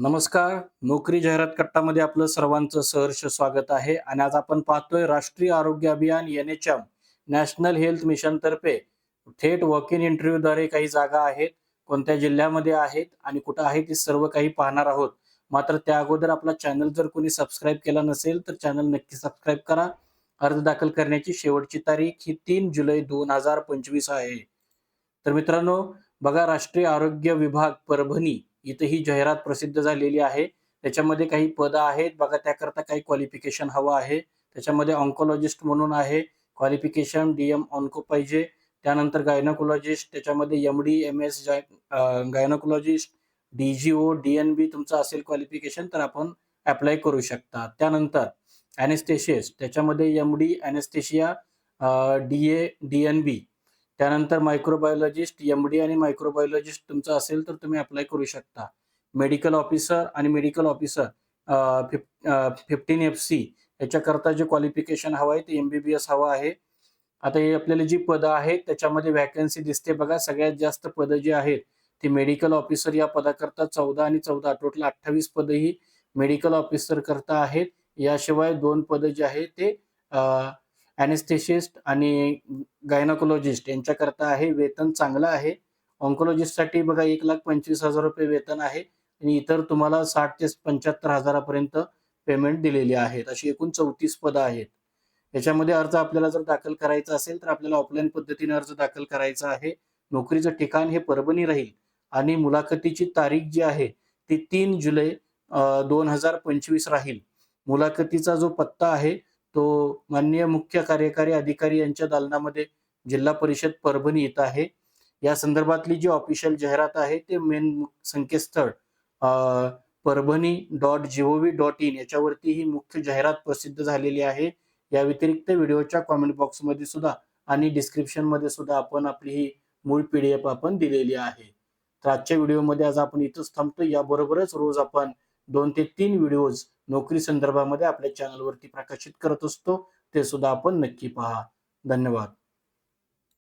नमस्कार. नोकरी जाहिरात कट्टामध्ये आपलं सर्वांचं सहर्ष स्वागत आहे. आणि आज आपण पाहतोय राष्ट्रीय आरोग्य अभियान N H M national health mission तर्फे थेट वॉक इन इंटरव्ह्यूद्वारे काही जागा आहेत कोणत्या जिल्ह्यामध्ये आहेत आणि कुठं आहे ते सर्व काही पाहणार आहोत. मात्र त्या अगोदर आपला चॅनल जर कोणी सबस्क्राईब केला नसेल तर चॅनल नक्की सबस्क्राईब करा. अर्ज दाखल करण्याची शेवटची तारीख ही तीन जुलै दोन हजार पंचवीस आहे. तर मित्रांनो बघा राष्ट्रीय आरोग्य विभाग परभणी इथं ही जाहिरात प्रसिद्ध झालेली आहे. त्याच्यामध्ये काही पदं आहेत. बघा त्याकरता काही क्वालिफिकेशन हवं आहे. त्याच्यामध्ये ऑन्कोलॉजिस्ट म्हणून आहे. क्वालिफिकेशन डीएम ऑन्को पाहिजे. त्यानंतर गायनोकोलॉजिस्ट त्याच्यामध्ये M D M S gynaecologist D G O D N B तुमचं असेल क्वालिफिकेशन तर आपण अप्लाय करू शकता. त्यानंतर अॅनेस्थेशियस्ट त्याच्यामध्ये M D anaesthesia D A D N B त्यानंतर मायक्रोबायोलॉजिस्ट एम डी आणि मायक्रोबायोलॉजिस्ट तुमचं असेल तर तुम्ही अप्लाय करू शकता. मेडिकल ऑफिसर आणि medical officer fifteen F C याच्याकरता जे क्वालिफिकेशन हवं आहे ते एम बी बी एस हवं आहे. आता हे आपल्याला जी पदं आहेत त्याच्यामध्ये व्हॅकन्सी दिसते बघा. सगळ्यात जास्त पदं जी आहेत ती मेडिकल ऑफिसर या पदाकरता चौदा आणि चौदा टोटल अठ्ठावीस पदं ही मेडिकल ऑफिसर करता आहेत. याशिवाय दोन पदं जी आहेत ते अॅनेस्थेशिस्ट आणि गायनाकोलॉजिस्ट यांच्याकरता आहे. वेतन चांगलं आहे. ऑन्कोलॉजिस्टसाठी बघा एक लाख पंचवीस हजार रुपये वेतन आहे. आणि इतर तुम्हाला साठ ते पंच्याहत्तर हजारापर्यंत पेमेंट दिलेली आहेत. अशी एकूण चौतीस पदं आहेत. याच्यामध्ये अर्ज आपल्याला जर दाखल करायचा असेल तर आपल्याला ऑफलाईन पद्धतीने अर्ज दाखल करायचा आहे. नोकरीचं ठिकाण हे परभणी राहील. आणि मुलाखतीची तारीख जी आहे ती तीन जुलै दोन हजार पंचवीस राहील. मुलाखतीचा जो पत्ता आहे तो माननीय मुख्य कार्यकारी अधिकारी यांच्या दालनामध्ये जिल्हा परिषद परभणी येत आहे. या संदर्भातली जी ऑफिशियल जाहिरात आहे ते मेन संकेतस्थळ Parbhani dot G O V dot in याच्यावरती ही मुख्य जाहिरात प्रसिद्ध झालेली आहे. या व्यतिरिक्त व्हिडिओच्या कॉमेंट बॉक्समध्ये सुद्धा आणि डिस्क्रिप्शनमध्ये सुद्धा आपण आपली ही मूळ पीडीएफ आपण दिलेली आहे. तर आजच्या व्हिडिओमध्ये आज आपण इथंच थांबतो याबरोबरच रोज आपण दोन ते तीन व्हिडिओज नोकरी संदर्भामध्ये आपल्या चॅनलवरती प्रकाशित करत असतो. ते सुद्धा आपण नक्की पहा. धन्यवाद.